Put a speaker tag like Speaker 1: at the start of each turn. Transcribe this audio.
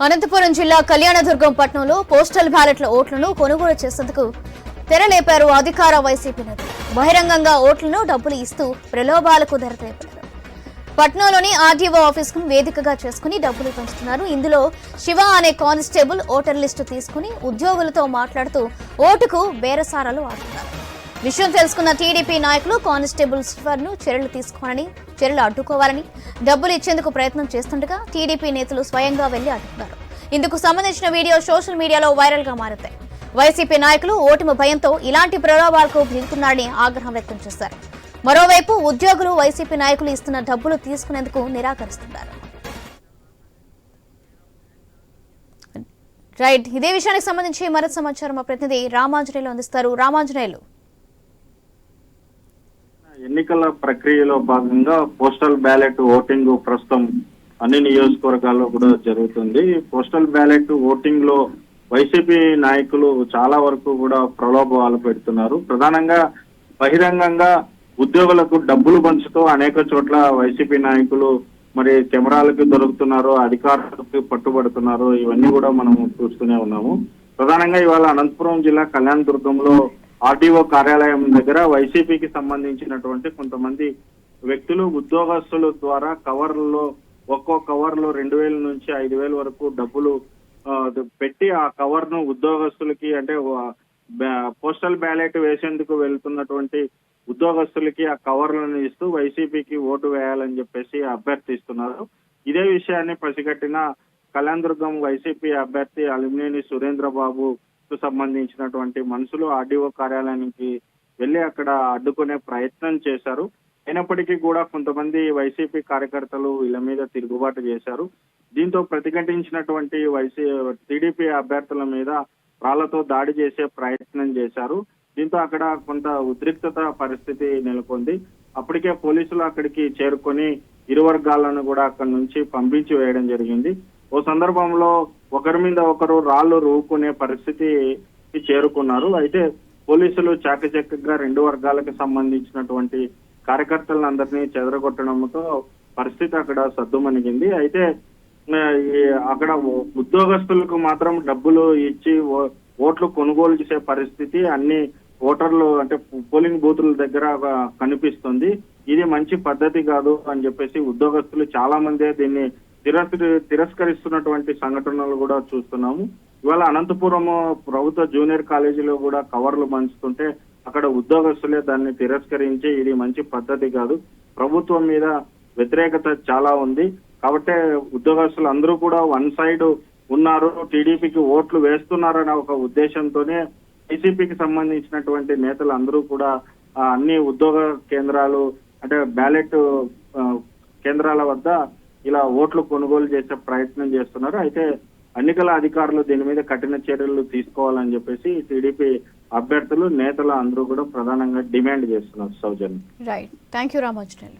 Speaker 1: అనంతపురం జిల్లా కళ్యాణదుర్గం పట్టణంలో పోస్టల్ బ్యాలెట్ల ఓట్లను కొనుగోలు చేసేందుకు తెరలేపారు అధికార వైసీపీ నేతలు బహిరంగంగా ఓట్లను డబ్బులు ఇస్తూ ప్రలోభాలకు తెరలేపారు పట్నంలోని ఆర్డీఓ ఆఫీస్కు వేదికగా చేసుకుని డబ్బులు పంచుతున్నారు. ఇందులో శివ అనే కానిస్టేబుల్ ఓటర్ లిస్టు తీసుకుని ఉద్యోగులతో మాట్లాడుతూ ఓటుకు బేరసారాలు ఆడుతున్నారు. విషయం తెలుసుకున్న టీడీపీ నాయకులు కానిస్టేబుల్ శివర్ను చర్యలు తీసుకోవాలని చర్యలు అడ్డుకోవాలని డబ్బులు ఇచ్చేందుకు ప్రయత్నం చేస్తుండగా టీడీపీ నేతలు స్వయంగా వెళ్ళి అడ్డుకున్నారు ఇందుకు సంబంధించిన వీడియో సోషల్ మీడియాలో వైరల్గా మారుతాయి. వైసీపీ నాయకులు ఓటమి భయంతో ఇలాంటి ప్రలోభాలకు దిగుతున్నారని ఆగ్రహం వ్యక్తం చేశారు. మరోవైపు ఉద్యోగులు వైసీపీ నాయకులు ఇస్తున్న డబ్బులు తీసుకునేందుకు నిరాకరిస్తున్నారు. రైట్ ఇదే విషయానికి సంబంధించి మరింత సమాచారం మా ప్రతినిధి రామాంజనేయులు అందిస్తారు. రామాంజనేయులు
Speaker 2: ఎన్నికల ప్రక్రియలో భాగంగా పోస్టల్ బ్యాలెట్ ఓటింగ్ ప్రస్తుతం అన్ని నియోజకవర్గాల్లో కూడా జరుగుతుంది. పోస్టల్ బ్యాలెట్ ఓటింగ్లో వైసీపీ నాయకులు చాలా వరకు కూడా ప్రలోభాలు పెడుతున్నారు. ప్రధానంగా బహిరంగంగా ఉద్యోగులకు డబ్బులు పంచుతూ అనేక చోట్ల వైసీపీ నాయకులు మరి కెమెరాలకు దొరుకుతున్నారు అధికారులకు పట్టుబడుతున్నారు ఇవన్నీ కూడా మనం చూస్తూనే ఉన్నాము. ప్రధానంగా ఇవాళ అనంతపురం జిల్లా కళ్యాణ దుర్గంలో ఆర్డీఓ కార్యాలయం దగ్గర వైసీపీకి సంబంధించినటువంటి కొంతమంది వ్యక్తులు ఉద్యోగస్తుల ద్వారా కవర్లలో ఒక్కో కవర్లో రెండు వేల నుంచి ఐదు వేల వరకు డబ్బులు పెట్టి ఆ కవర్ను ఉద్యోగస్తులకి అంటే పోస్టల్ బ్యాలెట్ వేసేందుకు వెళ్తున్నటువంటి ఉద్యోగస్తులకి ఆ కవర్లను ఇస్తూ వైసీపీకి ఓటు వేయాలని చెప్పేసి అభ్యర్థిస్తున్నారు. ఇదే విషయాన్ని పసిగట్టిన కళ్యాణదుర్గం వైసీపీ అభ్యర్థి అలిమినేని సురేంద్ర బాబు సంబంధించినటువంటి మనుషులు ఆర్డీఓ కార్యాలయానికి వెళ్ళి అక్కడ అడ్డుకునే ప్రయత్నం చేశారు. అయినప్పటికీ కూడా కొంతమంది వైసీపీ కార్యకర్తలు వీళ్ళ మీద తిరుగుబాటు చేశారు. దీంతో ప్రతిఘటించినటువంటి వైసీ టీడీపీ అభ్యర్థుల మీద రాళ్ళతో దాడి చేసే ప్రయత్నం చేశారు. దీంతో అక్కడ కొంత ఉద్రిక్తత పరిస్థితి నెలకొంది. అప్పటికే పోలీసులు అక్కడికి చేరుకొని ఇరు వర్గాలను కూడా అక్కడి నుంచి పంపించి వేయడం జరిగింది. ఓ సందర్భంలో ఒకరి మీద ఒకరు రాళ్ళు రూపుకునే పరిస్థితికి చేరుకున్నారు. అయితే పోలీసులు చాకచక్యంగా రెండు వర్గాలకు సంబంధించినటువంటి కార్యకర్తలందరినీ చెదరగొట్టడంతో పరిస్థితి అక్కడ సద్దుమణిగింది. అయితే అక్కడ ఉద్యోగస్తులకు మాత్రం డబ్బులు ఇచ్చి ఓట్లు కొనుగోలు చేసే పరిస్థితి అన్ని ఓటర్లు అంటే పోలింగ్ బూతుల దగ్గర కనిపిస్తుంది. ఇది మంచి పద్ధతి కాదు అని చెప్పేసి ఉద్యోగస్తులు చాలా మందే దీన్ని తిరస్కరిస్తున్నటువంటి సంఘటనలు కూడా చూస్తున్నాము. ఇవాళ అనంతపురం ప్రభుత్వ జూనియర్ కాలేజీలో కూడా కవర్లు పంచుతుంటే అక్కడ ఉద్యోగస్తులే దాన్ని తిరస్కరించి ఇది మంచి పద్ధతి కాదు. ప్రభుత్వం మీద వ్యతిరేకత చాలా ఉంది. కాబట్టి ఉద్యోగస్తులు అందరూ కూడా వన్ సైడ్ ఉన్నారు. టీడీపీకి ఓట్లు వేస్తున్నారనే ఒక ఉద్దేశంతోనే వైసీపీకి సంబంధించినటువంటి నేతలు అందరూ కూడా అన్ని ఉద్యోగ కేంద్రాలు అంటే బ్యాలెట్ కేంద్రాల వద్ద ఇలా ఓట్లు కొనుగోలు చేసే ప్రయత్నం చేస్తున్నారు. అయితే ఎన్నికల అధికారులు దీని మీద కఠిన చర్యలు తీసుకోవాలని చెప్పేసి టీడీపీ అభ్యర్థులు నేతలు అందరూ కూడా ప్రధానంగా డిమాండ్ చేస్తున్నారు Soujanya.
Speaker 1: Right thank you Ramanjaneyulu